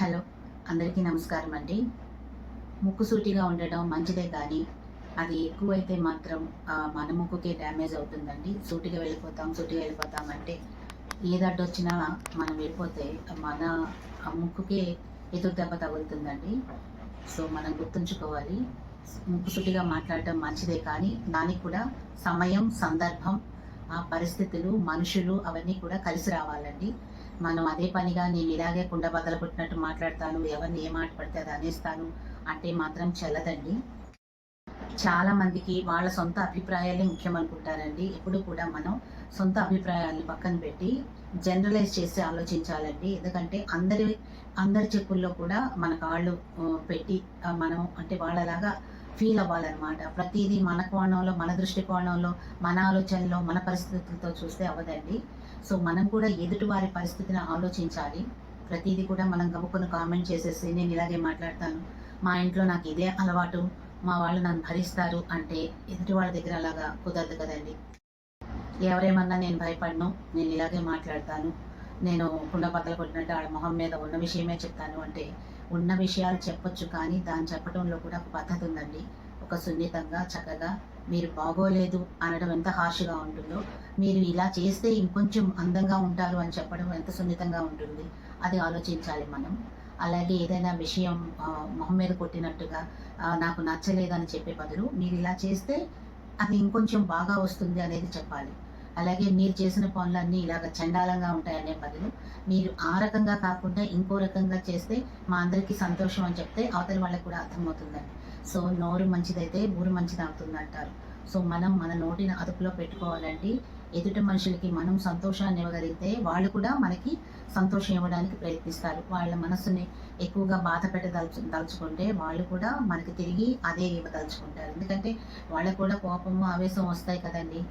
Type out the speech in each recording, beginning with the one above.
Hello అందరికీ నమస్కారం అండి. ముక్కుసూటిగా ఉండడం మంచిదే కానీ అది ఎక్కువైతే మాత్రం మన ముక్కుకే డ్యామేజ్ అవుతుందండి. సూటిగా వెళ్ళిపోతాం సూటిగా వెళ్ళిపోతాం అంటే ఏదడ్డు వచ్చినా మనం వెళ్ళిపోతే మన ఆ ముక్కుకే ఎదురు దెబ్బ తగులుతుందండి. సో మనం గుర్తుంచుకోవాలి ముక్కుసూటిగా మాట్లాడటం మంచిదే కానీ దానికి కూడా సమయం సందర్భం ఆ పరిస్థితులు మనుషులు అవన్నీ కూడా కలిసి రావాలండి. మనం అదే పనిగా నేను ఇలాగే కుండ బదలు పుట్టినట్టు మాట్లాడతాను ఎవరిని ఏ మాట పడితే అది అనేస్తాను అంటే మాత్రం చెల్లదండి. చాలా మందికి వాళ్ళ సొంత అభిప్రాయాలే ముఖ్యం అనుకుంటారండి. ఎప్పుడు కూడా మనం సొంత అభిప్రాయాలను పక్కన పెట్టి జనరలైజ్ చేసి ఆలోచించాలండి. ఎందుకంటే అందరి అందరి చెప్పుల్లో కూడా మన కాళ్ళు పెట్టి మనం అంటే వాళ్ళలాగా ఫీల్ అవ్వాలన్నమాట. ప్రతిదీ మన కోణంలో మన దృష్టికోణంలో మన ఆలోచనలో మన పరిస్థితులతో చూస్తే అవ్వదండి. సో మనం కూడా ఎదుటి వారి పరిస్థితిని ఆలోచించాలి. ప్రతిదీ కూడా మనం గబుక్కుని కామెంట్ చేసేసి నేను ఇలాగే మాట్లాడతాను. మా ఇంట్లో నాకు ఇదే అలవాటు. మా వాళ్ళు నన్ను భరిస్తారు అంటే ఎదుటి వాళ్ళ దగ్గర అలాగా కుదరదు కదండి. ఎవరేమన్నా నేను భయపడను. నేను ఇలాగే మాట్లాడతాను. నేను కుండ బద్దలు కొట్టినట్టు ఆడ మొహం మీద ఉన్న విషయమే చెప్తాను అంటే ఉన్న విషయాలు చెప్పొచ్చు కానీ దాన్ని చెప్పడంలో కూడా ఒక పద్ధతి ఉందండి. ఒక సున్నితంగా చక్కగా మీరు బాగోలేదు అనడం ఎంత హార్ష్గా ఉంటుందో మీరు ఇలా చేస్తే ఇంకొంచెం అందంగా ఉంటారు అని చెప్పడం ఎంత సున్నితంగా ఉంటుంది అది ఆలోచించాలి మనం. అలాగే ఏదైనా విషయం మొహం మీద కొట్టినట్టుగా నాకు నచ్చలేదని చెప్పే బదులు మీరు ఇలా చేస్తే అది ఇంకొంచెం బాగా వస్తుంది అనేది చెప్పాలి. అలాగే మీరు చేసిన పనులన్నీ ఇలాగ చండాలంగా ఉంటాయనే బదులు మీరు ఆ రకంగా కాకుండా ఇంకో రకంగా చేస్తే మా అందరికీ సంతోషం అని చెప్తే అవతల వాళ్ళకి కూడా అర్థమవుతుందండి. సో నోరు మంచిదైతే ఊరు మంచిది అవుతుంది అంటారు. సో మనం మన నోటిని అదుపులో పెట్టుకోవాలండి. ఎదుటి మనుషులకి మనం సంతోషాన్ని ఇవ్వగలిగితే వాళ్ళు కూడా మనకి సంతోషం ఇవ్వడానికి ప్రయత్నిస్తారు. వాళ్ళ మనసుని ఎక్కువగా బాధ పెట్టదలుచు దలుచుకుంటే వాళ్ళు కూడా మనకి తిరిగి అదే ఇవ్వదలుచుకుంటారు. ఎందుకంటే వాళ్ళకు కూడా కోపము ఆవేశం వస్తాయి కదండి.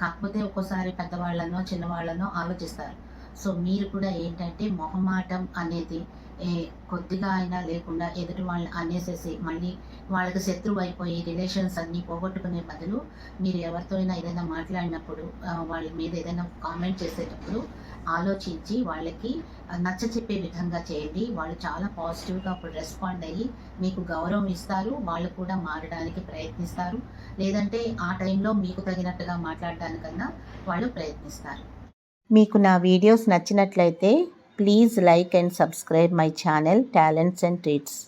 కాకపోతే ఒక్కోసారి పెద్దవాళ్ళనో చిన్నవాళ్ళనో ఆలోచిస్తారు. సో మీరు కూడా ఏంటంటే మొహమాటం అనేది ఏ కొద్దిగా అయినా లేకుండా ఎదుటి వాళ్ళని అనేసేసి మళ్ళీ వాళ్ళకి శత్రువు అయిపోయి రిలేషన్స్ అన్నీ పోగొట్టుకునే బదులు మీరు ఎవరితో అయినా ఏదైనా మాట్లాడినప్పుడు వాళ్ళ మీద ఏదైనా కామెంట్ చేసేటప్పుడు ఆలోచించి వాళ్ళకి నచ్చ చెప్పే విధంగా చేయండి. వాళ్ళు చాలా పాజిటివ్గా అప్పుడు రెస్పాండ్ అయ్యి మీకు గౌరవం ఇస్తారు. వాళ్ళు కూడా మారడానికి ప్రయత్నిస్తారు. లేదంటే ఆ టైంలో మీకు తగినట్టుగా మాట్లాడడానికన్నా వాళ్ళు ప్రయత్నిస్తారు. మీకు నా వీడియోస్ నచ్చినట్లయితే please like and subscribe my channel talents and treats